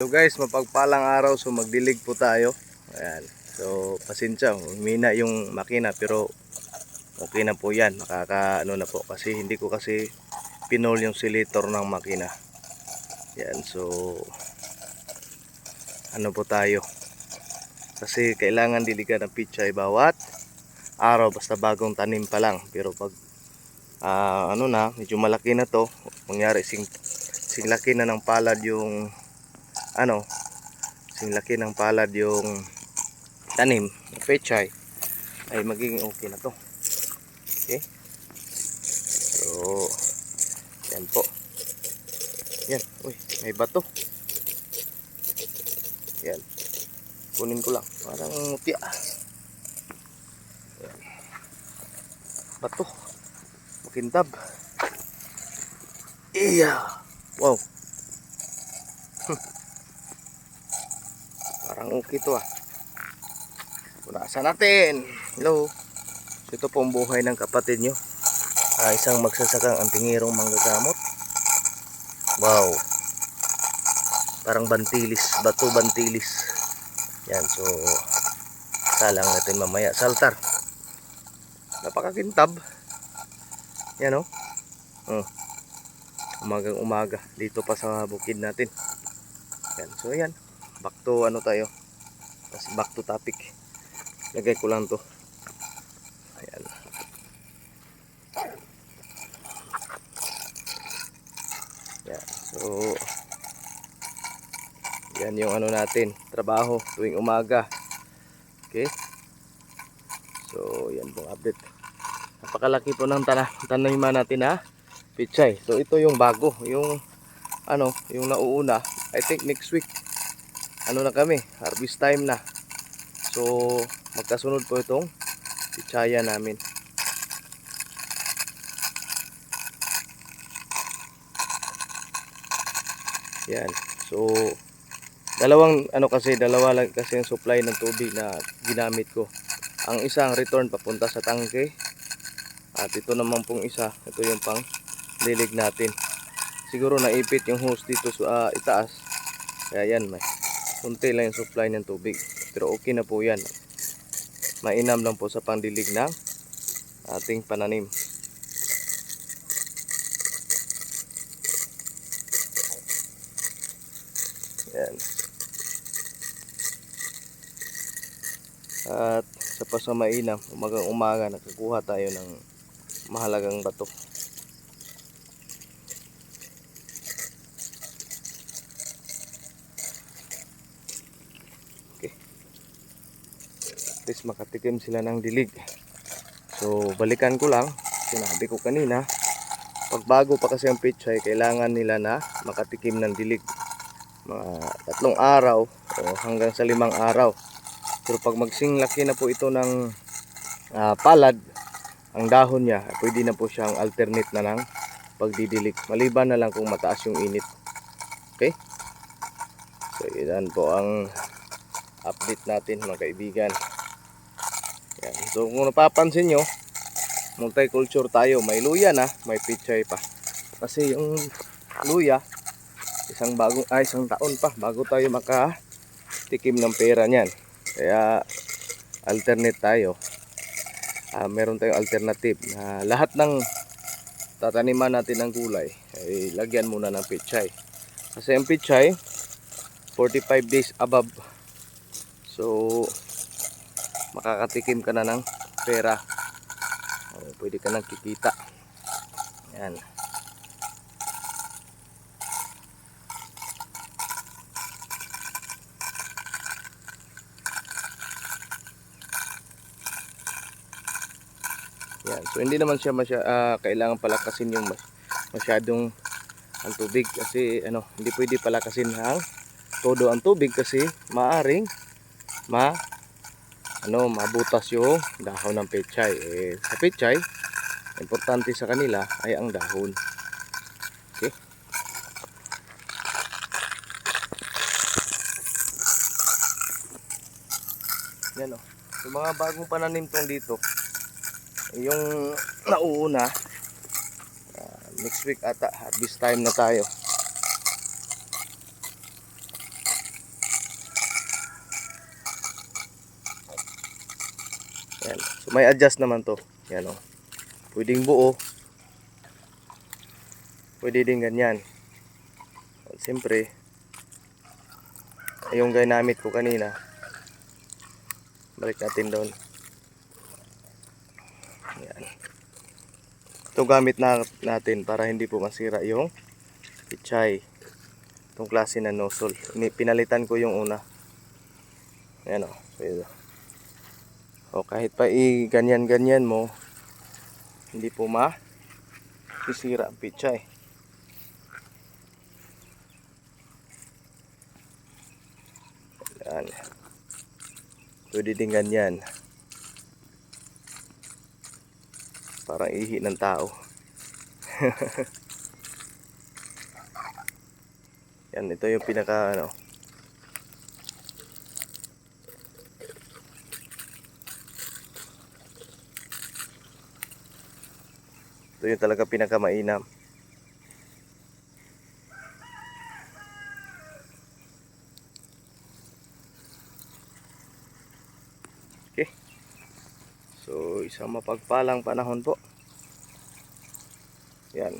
So guys, mapagpalang araw so magdilig po tayo. Ayan. So pasensya, humina yung makina pero okay na po yan. Makaka ano na po kasi hindi ko kasi pinol yung silitor ng makina. Yan, so ano po tayo. Kasi kailangan diligan ng pichay bawat araw basta bagong tanim pa lang. Pero pag ah, ano na, medyo malaki na to, mangyari sing, sing laki na ng palad yung ano, sing laki ng palad yung tanim, ng ay magiging okay na to. Okay? So, yan po. Yan, uy, may bato. Yan. Kunin ko lang, parang mutya. Yan. Bato. Makintab. Iya. Wow. Parang okay to ah. Punasan natin. Hello. Ito po ang buhay ng kapatid nyo. Ah, isang magsasakang antingirong manggagamot. Wow. Parang bantilis. Bato bantilis. Yan. So, salang natin mamaya. Saltar. Napakakintab. Yan o. Oh. Umagang umaga. Dito pa sa bukid natin. Yan. So, yan back to ano tayo? Back to topic. Lagay ko lang to. Ayan. Yan so yan yung ano natin trabaho tuwing umaga. Okay? So yan pong update. Napakalaki po ng tana tanahiman natin ha? Pichay. So ito yung bago. Yung ano yung nauuna. I think next week ano na kami, harvest time na. So, magkasunod po itong pichaya namin. Yan. So, dalawang ano kasi, dalawa lang kasi yung supply ng tubig na ginamit ko. Ang isang return papunta sa tangke. At ito naman pong isa, ito yung pang lilig natin. Siguro naipit yung hose dito sa ah, itaas. Kaya yan, may kunti lang yung supply ng tubig. Pero okay na po yan. Mainam lang po sa pandilig ng ating pananim. Yan. At sa pa sa mainam umagang umaga nakakuha tayo ng mahalagang bato least makatikim sila ng dilig. So balikan ko lang. Sinabi ko kanina pag bago pa kasi ang pichay kailangan nila na makatikim ng dilig. Mga tatlong araw o hanggang sa limang araw. Pero pag magsinglaki na po ito ng ah, palad ang dahon niya pwede na po siyang alternate na ng pagdidilig. Maliban na lang kung mataas yung init. Okay? So yan po ang update natin mga kaibigan yan. So kung napapansin nyo, multiculture tayo. May luya na, may pichay pa. Kasi yung luya, isang bagong, ay isang taon pa bago tayo makatikim ng pera niyan. Kaya alternate tayo. Ah, meron tayong alternative na lahat ng tataniman natin ng gulay ay lagyan muna ng pichay. Kasi ang pichay 45 days above. So makakatikim ka na ng pera. O, pwede ka nang kikita. Yan yan so hindi naman siya masya, ah, kailangan palakasin yung mas, masyadong ang tubig kasi ano hindi pwede palakasin ang todo ang tubig kasi maaring ma ano mabutas yung dahon ng pechay. Eh, sa pechay importante sa kanila ay ang dahon. Okay? Yan o yung mga bagong pananim tong dito yung nauuna ah, next week ata harvest time na tayo Yan. So may adjust naman to. Yan o. Pwedeng buo. Pwede din ganyan. Siyempre, yung ginamit ko kanina, balik natin doon. Yan. Ito gamit na natin para hindi po masira yung pichay. Itong klase na nozzle. Pinalitan ko yung una. Ayan o. So, yun. O kahit pa i-ganyan-ganyan mo, hindi po ma sisira ang pichay. Yan. Pwede din ganyan. Parang ihi ng tao. Yan, ito yung pinaka ano. Ito yung talaga pinaka mainam. Okay. So, isang mapagpalang panahon po. Yan.